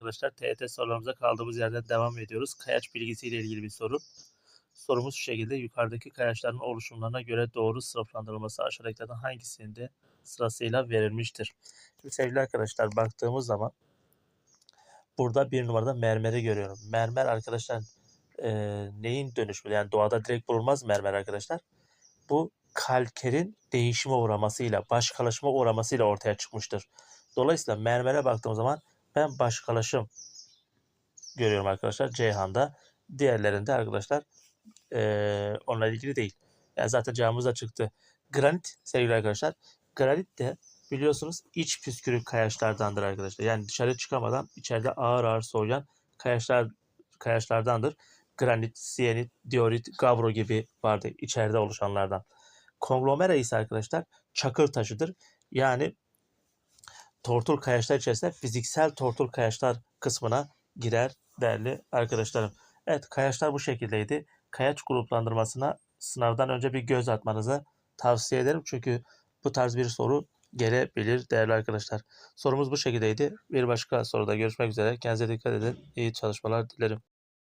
Arkadaşlar TET sorularımıza kaldığımız yerden devam ediyoruz. Kayaç bilgisiyle ilgili bir soru. Sorumuz şu şekilde. Yukarıdaki kayaçların oluşumlarına göre doğru sınıflandırılması aşağıdakilerden hangisinde sırasıyla verilmiştir? Şimdi sevgili arkadaşlar baktığımız zaman burada bir numarada mermeri görüyorum. Mermer arkadaşlar e, neyin dönüşümü? Yani doğada direkt bulunmaz mermer arkadaşlar. Bu kalkerin değişime uğramasıyla, başkalaşıma uğramasıyla ortaya çıkmıştır. Dolayısıyla mermere baktığım zaman ben başkalaşım görüyorum arkadaşlar Ceyhan'da. Diğerlerinde arkadaşlar eee onunla ilgili değil. Yani zaten cevabımız da çıktı. Granit sevgili arkadaşlar. Granit de biliyorsunuz iç püskürük kayaçlardandır arkadaşlar. Yani dışarı çıkamadan içeride ağır ağır soğuyan kayaçlar kayaçlardandır. Granit, siyenit, diorit, gabro gibi vardı içeride oluşanlardan. Konglomera ise arkadaşlar çakır taşıdır. Yani tortul kayaçlar içerisinde fiziksel tortul kayaçlar kısmına girer değerli arkadaşlarım. Evet kayaçlar bu şekildeydi. Kayaç gruplandırmasına sınavdan önce bir göz atmanızı tavsiye ederim. Çünkü bu tarz bir soru gelebilir değerli arkadaşlar. Sorumuz bu şekildeydi. Bir başka soruda görüşmek üzere. Kendinize dikkat edin. İyi çalışmalar dilerim.